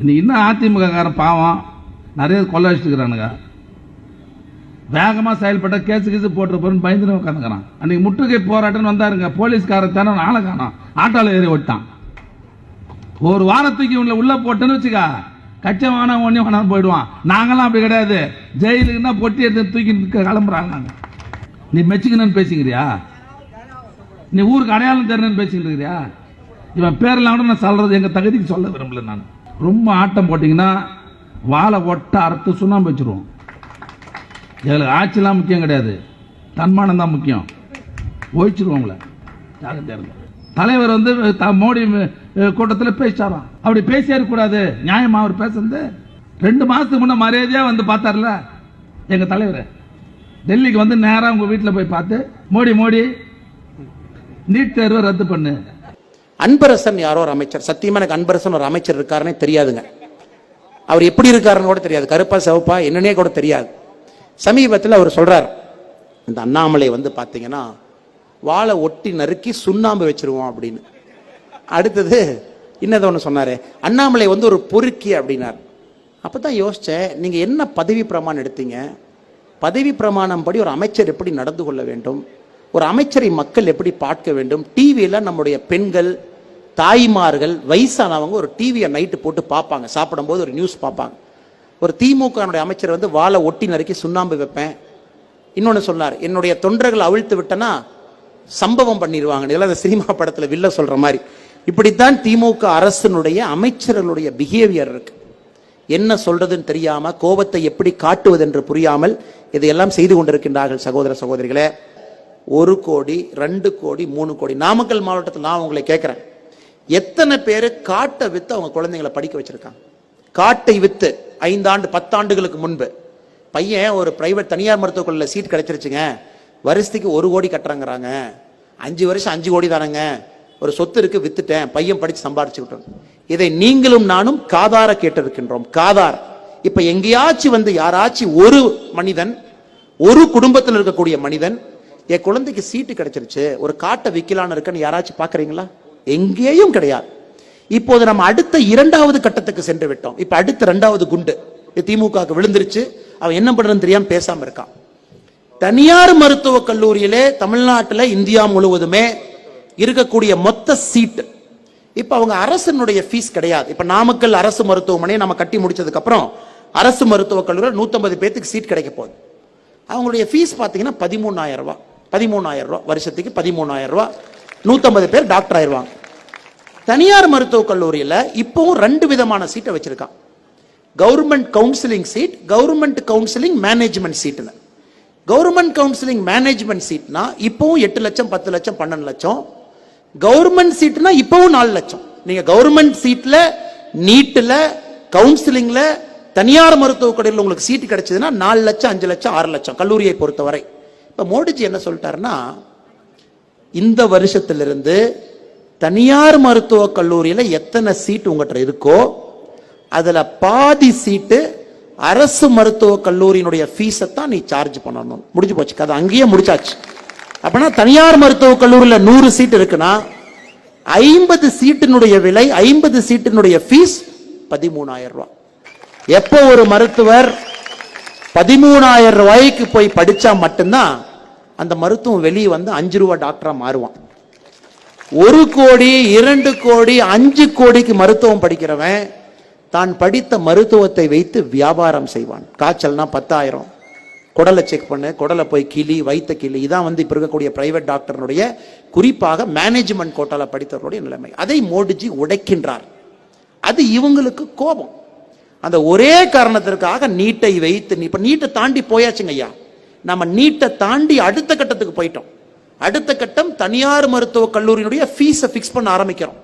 இன்னைக்கு இன்னும் அதிமுக காரன் பாவம். நிறைய கொள்ள வச்சுக்கிறானுங்க வேகமாக செயல்பட்ட கேஸு கேஸு போட்டு போறேன்னு பயந்துன்னு உட்காந்துக்கிறான் அன்னைக்கு முற்றுகை போராட்டம்னு வந்தாருங்க. போலீஸ்காரன் தானே ஆளை காணும். ஆட்டோவில் ஏறி விட்டான் ஒரு வாரத்துக்கு இவங்களை உள்ள போட்டேன்னு வச்சுக்கா கச்சை வேணாம் ஒன்றே வேணாம் போயிடுவான். நாங்களாம் அப்படி கிடையாது. ஜெயிலுக்குன்னா பொட்டி எடுத்து தூக்கி கிளம்புறாங்க நீ மெச்சுக்கணும்னு பேசிக்கிறியா? நீ ஊருக்கு அடையாளம் தெரியணும்னு பேசிக்கிட்டு இருக்கிறியா? இவன் பேரெல்லாம் கூட நான் சொல்கிறது எங்கள் தகுதிக்கு சொல்ல விரும்பல நான். ரொம்ப ஆட்டம் போட்டிங்கன்னா வாழை ஒட்ட அறுத்து சுண்ணாம்பு வச்சிருவோம். எங்களுக்கு ஆட்சிலாம் முக்கியம் கிடையாது. தன்மானம் தான் முக்கியம். ஒழிச்சிருவோம் உங்களை. ஜாகிரதையா இருங்க. தலைவர் வந்து த- மோடி கூட்டத்தில் பேசிட்டாராம். அப்படி பேசியே இருக்கக்கூடாது. நியாயமா அவர் பேசுறது? ரெண்டு மாதத்துக்கு முன்னே மரியாதையாக வந்து பார்த்தார்ல? எங்கள் தலைவர். டெல்லிக்கு வந்து நேராக உங்கள் வீட்டில் போய் பார்த்து மோடி மோடி நீட் தேர்வை ரத்து பண்ணு. அன்பரசன் யாரோ ஒரு அமைச்சர். சத்தியமா எனக்கு அன்பரசன் ஒரு அமைச்சர் இருக்காருன்னே தெரியாதுங்க. அவர் எப்படி இருக்காருன்னு கூட தெரியாது. கருப்பா சிவப்பா என்னன்னே கூட தெரியாது. சமீபத்தில் அவர் சொல்றார் இந்த அண்ணாமலை வந்து பார்த்தீங்கன்னா வாழை ஒட்டி நறுக்கி சுண்ணாம்பு வச்சிருவோம் அப்படின்னு. அடுத்தது இன்னதை ஒன்று சொன்னார் அண்ணாமலை வந்து ஒரு பொறுக்கி அப்படின்னார். அப்போ தான் யோசித்தேன் நீங்கள் என்ன பதவி பிரமாணம் எடுத்தீங்க? பதவி பிரமாணம் படி ஒரு அமைச்சர் எப்படி நடந்து கொள்ள வேண்டும்? ஒரு அமைச்சரை மக்கள் எப்படி பார்க்க வேண்டும்? டிவியில் நம்முடைய பெண்கள் தாய்மார்கள் வயசானவங்க ஒரு டிவியை நைட்டு போட்டு பார்ப்பாங்க. சாப்பிடும்போது ஒரு நியூஸ் பார்ப்பாங்க. ஒரு திமுக அமைச்சர் வந்து வாழை ஒட்டி நறுக்கி சுண்ணாம்பு வைப்பேன். இன்னொன்று சொன்னார் என்னுடைய தொண்டர்கள் அவிழ்த்து விட்டனா சம்பவம் பண்ணிடுவாங்க இதெல்லாம் அந்த சினிமா படத்தில் வில்ல சொல்ற மாதிரி. இப்படித்தான் திமுக அரசனுடைய அமைச்சர்களுடைய பிஹேவியர் இருக்கு. என்ன சொல்றதுன்னு தெரியாம கோபத்தை எப்படி காட்டுவது என்று புரியாமல் இதையெல்லாம் செய்து கொண்டிருக்கின்றார்கள் சகோதர சகோதரிகளே. ஒரு கோடி ரெண்டு கோடி மூணு கோடி. நாமக்கல் மாவட்டத்தில் நான் உங்களை கேட்குறேன். எத்தனை பேர் காட்டை வித்து அவங்க குழந்தைங்களை படிக்க வச்சிருக்காங்க? காட்டை வித்து ஐந்தாண்டு பத்தாண்டுகளுக்கு முன்பு. பையன் ஒரு பிரைவேட் தனியார் மருத்துவக்குள்ள சீட் கிடைச்சிருச்சுங்க. வருஷத்துக்கு ஒரு கோடி கட்டுறாங்கிறாங்க. அஞ்சு வருஷம் அஞ்சு கோடி தானங்க. ஒரு சொத்து இருக்கு வித்துட்டேன். பையன் படிச்சு சம்பாரிச்சுக்கிட்டோம் இதை நீங்களும் நானும் காதார கேட்டிருக்கின்றோம். காதார். இப்ப எங்கேயாச்சும் வந்து யாராச்சும் ஒரு மனிதன் ஒரு குடும்பத்தில் இருக்கக்கூடிய மனிதன் என் குழந்தைக்கு சீட்டு கிடைச்சிருச்சு ஒரு காட்டை விற்கலான்னு இருக்கன்னு யாராச்சும் பாக்குறீங்களா? எங்கேயும் கிடையாது. இப்போது நம்ம அடுத்த இரண்டாவது கட்டத்துக்கு சென்று விட்டோம். இப்ப அடுத்த இரண்டாவது குண்டு. திமுக விழுந்துருச்சு. அவன் என்ன பண்றதுன்னு தெரியாம பேசாம இருக்கான். தனியார் மருத்துவக் கல்லூரியிலே தமிழ்நாட்டில் இந்தியா முழுவதுமே இருக்கக்கூடிய மொத்த சீட்டு. இப்ப அவங்க அரசனுடைய ஃபீஸ் கிடையாது. இப்ப நாமக்கல் அரசு மருத்துவமனையை நம்ம கட்டி முடிச்சதுக்கு அப்புறம் அரசு மருத்துவக் கல்லூரியில் நூத்தம்பது பேத்துக்கு சீட் கிடைக்க போகுது. அவங்களுடைய ஃபீஸ் பார்த்தீங்கன்னா பதிமூணாயிரம் ரூபா பதிமூணாயிரம் ரூபா வருஷத்துக்கு பதிமூணாயிரம் ரூபா நூத்தம்பது பேர் டாக்டர் ஆயிடுவாங்க தனியார் மருத்துவக் கல்லூரியில் இப்போவும் ரெண்டு விதமான சீட்டை வச்சுருக்கான். Government counselling seat government counselling management சீட்னு government counselling management சீட்னா இப்போவும் எட்டு லட்சம் பத்து லட்சம் பன்னெண்டு லட்சம். கவர்மெண்ட் சீட்னா இப்போவும் நாலு லட்சம். நீங்கள் கவர்மெண்ட் சீட்டில் நீட்டில் கவுன்சிலிங்கில் தனியார் மருத்துவக் கடையில் உங்களுக்கு சீட்டு கிடைச்சதுன்னா நாலு லட்சம் அஞ்சு லட்சம் ஆறு லட்சம் கல்லூரியை பொறுத்தவரை. இப்போ மோடிஜி என்ன சொல்லிட்டாருன்னா இந்த வருஷத்திலிருந்து தனியார் மருத்துவக் கல்லூரியில் எத்தனை சீட் உங்கள்கிட்ட இருக்கோ அதில் பாதி சீட்டு அரசு மருத்துவக் கல்லூரியினுடைய ஃபீஸை தான் நீ சார்ஜ் பண்ணணும். முடிஞ்சு போச்சு. கதை அங்கேயே முடிச்சாச்சு. அப்படின்னா தனியார் மருத்துவக் கல்லூரியில் நூறு சீட் இருக்குன்னா ஐம்பது சீட்டினுடைய விலை ஐம்பது சீட்டினுடைய ஃபீஸ் பதிமூணாயிரம் ரூபா எப்போ ஒரு மருத்துவர் பதிமூணாயிரம் ரூபாய்க்கு போய் படித்தா மட்டும்தான் அந்த மருத்துவம் வெளியே வந்து அஞ்சு ரூபா டாக்டராக மாறுவான். ஒரு கோடி இரண்டு கோடி அஞ்சு கோடிக்கு மருத்துவம் படிக்கிறவன் தான் படித்த மருத்துவத்தை வைத்து வியாபாரம் செய்வான். காய்ச்சல்னா பத்தாயிரம். குடலை செக் பண்ணு குடலை போய் கிளி வைத்த கிளி இதான் வந்து இப்போ இருக்கக்கூடிய பிரைவேட் டாக்டர்னுடைய குறிப்பாக மேனேஜ்மெண்ட் கோட்டால படித்தவருடைய நிலைமை. அதை மோடிஜி உடைக்கின்றார். அது இவங்களுக்கு கோபம். அந்த ஒரே காரணத்திற்காக நீட்டை வைத்து நீ- நீட்டை தாண்டி போயாச்சுங்க ஐயா. நம்ம நீட்டை தாண்டி அடுத்த கட்டத்துக்கு போயிட்டோம். அடுத்த கட்டம் தனியார் மருத்துவக் கல்லூரியினுடைய ஃபீஸை ஃபிக்ஸ் பண்ண ஆரம்பிக்கிறோம்.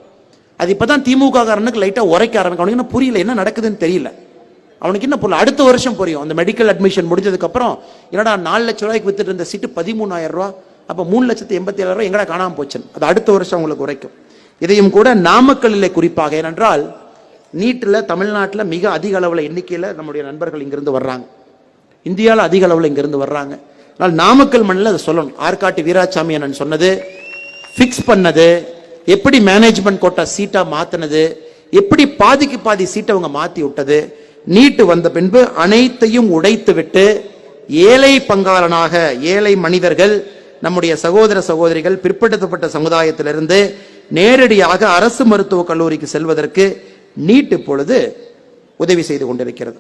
அது இப்போதான் திமுக காரனுக்கு லைட்டாக உரைக்க ஆரம்பிக்கும். அவனுக்கு என்ன புரியல என்ன நடக்குதுன்னு தெரியல. அவனுக்கு என்ன புரியல அடுத்த வருஷம் புரியும். அந்த மெடிக்கல் அட்மிஷன் முடிஞ்சதுக்கப்புறம் என்னடா நாலு லட்சம் ரூபாய்க்கு வித்துட்டு இருந்த சீட்டு பதிமூணாயிரம் ரூபா அப்போ மூணு லட்சத்து எண்பத்தி ஏழாயிரம் ரூபாய் எங்கடா காணாமல் போச்சுன்னு. அது அடுத்த வருஷம் உங்களுக்கு உரைக்கும். இதையும் கூட நாமக்கல்லில் குறிப்பாக ஏனென்றால் நீட்டில் தமிழ்நாட்டில் மிக அதிக அளவில் எண்ணிக்கையில் நம்முடைய நண்பர்கள் இங்கிருந்து வர்றாங்க. இந்தியாவில் அதிக அளவில் இங்கிருந்து வர்றாங்க. ஆனால் நாமக்கல் மண்ணில் அதை சொல்லணும். ஆற்காட்டு வீராசாமி அண்ணன் சொன்னது ஃபிக்ஸ் பண்ணது எப்படி மேனேஜ்மெண்ட் கோட்டா சீட்டாக மாற்றினது எப்படி பாதிக்கு பாதி சீட்டை அவங்க மாற்றி விட்டது நீட்டு வந்த பின்பு அனைத்தையும் உடைத்து விட்டு ஏழை பங்காளனாக ஏழை மனிதர்கள் நம்முடைய சகோதர சகோதரிகள் பிற்படுத்தப்பட்ட சமுதாயத்திலிருந்து நேரடியாக அரசு மருத்துவக் கல்லூரிக்கு செல்வதற்கு நீட்டு பொழுது உதவி செய்து கொண்டிருக்கிறது.